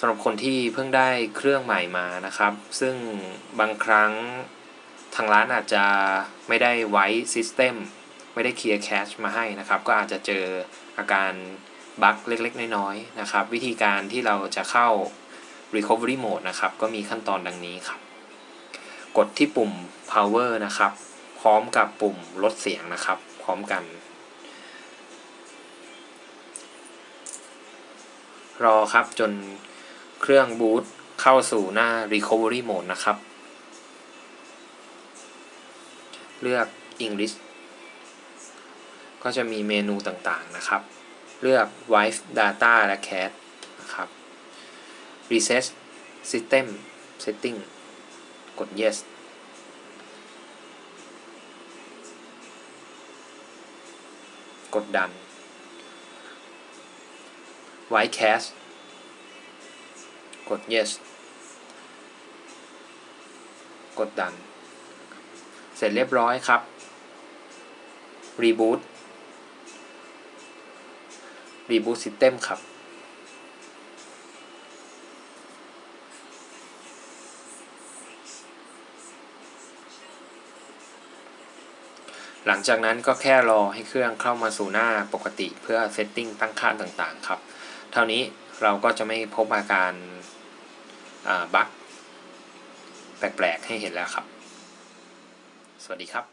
สำหรับคนที่เพิ่งได้เครื่องใหม่มานะครับ ซึ่งบางครั้งทางร้านอาจจะไม่ได้ไว้ System ไม่ได้เคลียร์แคชมาให้นะครับ ก็อาจจะเจออาการบั๊กเล็กๆ น้อยๆนะครับ วิธีการที่เราจะเข้า Recovery Mode นะครับ ก็มีขั้นตอนดังนี้ครับ กดที่ปุ่ม power นะครับ พร้อมกับปุ่มลดเสียงนะครับ พร้อมกัน รอครับจน เครื่องบูตเข้าสู่หน้า recovery mode นะครับ เลือก English ก็จะมีเมนูต่างๆนะครับ เลือก wife data และ cat นะครับ reset system setting กด yes กดดัน white cache กด yes กดดัน เสร็จเรียบร้อยครับ reboot reboot system ครับ หลังจากนั้นก็แค่รอให้เครื่องเข้ามาสู่หน้าปกติเพื่อเซตติ้งตั้งค่าต่างๆครับ เท่านี้เราก็จะไม่พบอาการ บั๊กแปลกๆให้เห็นแล้วครับ สวัสดีครับ